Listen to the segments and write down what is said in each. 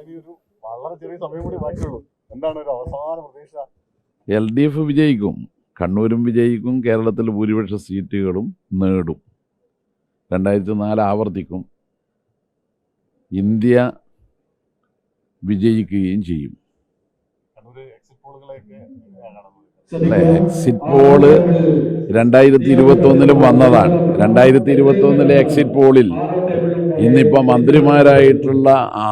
ഇനി ഒരു വളരെ ചെറിയ സമയം കൂടി ബാക്കിയുള്ളൂ. എന്താണ് ഒരു അവസാന പ്രതീക്ഷ? എൽ ഡി എഫ് വിജയിക്കും. കണ്ണൂരും വിജയിക്കും. കേരളത്തിൽ ഭൂരിപക്ഷ സീറ്റുകളും നേടും. രണ്ടായിരത്തി നാല് ആവർത്തിക്കും. ഇന്ത്യ വിജയിക്കുകയും ചെയ്യും. അല്ലേ? എക്സിറ്റ് പോൾ രണ്ടായിരത്തി ഇരുപത്തി ഒന്നിലും വന്നതാണ്. രണ്ടായിരത്തി ഇരുപത്തി ഒന്നിലെ എക്സിറ്റ് പോളിൽ ഇന്നിപ്പോൾ മന്ത്രിമാരായിട്ടുള്ള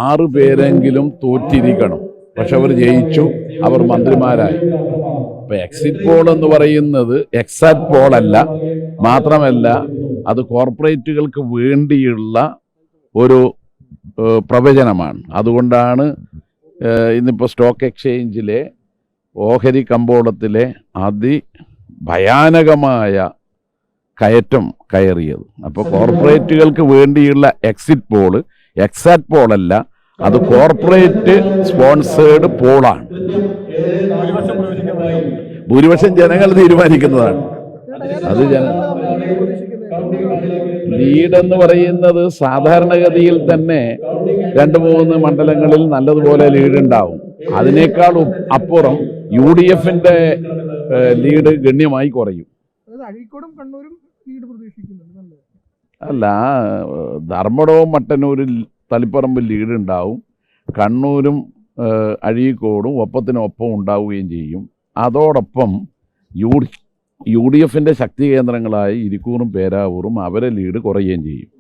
ആറ് പേരെങ്കിലും തോറ്റിരിക്കണം. പക്ഷെ അവർ ജയിച്ചു അവർ മന്ത്രിമാരായി. ഇപ്പൊ എക്സിറ്റ് പോൾ എന്ന് പറയുന്നത് എക്സാറ്റ് പോൾ അല്ല മാത്രമല്ല അത് കോർപ്പറേറ്റുകൾക്ക് വേണ്ടിയുള്ള ഒരു പ്രവചനമാണ്. അതുകൊണ്ടാണ് ഇന്നിപ്പോ ഇന്നിപ്പോൾ സ്റ്റോക്ക് എക്സ്ചേഞ്ചിലെ ഓഹരി കമ്പോളത്തിലെ അതിഭയാനകമായ കയറ്റം കയറിയത്. അപ്പോൾ കോർപ്പറേറ്റുകൾക്ക് വേണ്ടിയുള്ള എക്സിറ്റ് പോൾ എക്സാറ്റ് പോളല്ല അത് കോർപ്പറേറ്റ് സ്പോൺസേഡ് പോളാണ് ഭൂരിപക്ഷം ജനങ്ങൾ തീരുമാനിക്കുന്നതാണ്. അത് ജന ലീഡ് എന്ന് പറയുന്നത് സാധാരണഗതിയിൽ തന്നെ രണ്ട് മൂന്ന് മണ്ഡലങ്ങളിൽ നല്ലതുപോലെ ലീഡ് ഉണ്ടാവും. അതിനേക്കാൾ അപ്പുറം യു ഡി എഫിന്റെ ലീഡ് ഗണ്യമായി കുറയും. അഴീക്കോടും കണ്ണൂരും ലീഡ് നല്ലത്. അല്ല ധർമ്മടവും മട്ടന്നൂരിൽ തളിപ്പറമ്പ് ലീഡ് ഉണ്ടാവും. കണ്ണൂരും അഴീക്കോടും ഒപ്പത്തിനൊപ്പം ഉണ്ടാവുകയും ചെയ്യും. അതോടൊപ്പം യു യു ഡി എഫിന്റെ ശക്തി കേന്ദ്രങ്ങളായ ഇരിക്കൂറും പേരാവൂറും അവരെ ലീഡ് കുറയുകയും ചെയ്യും.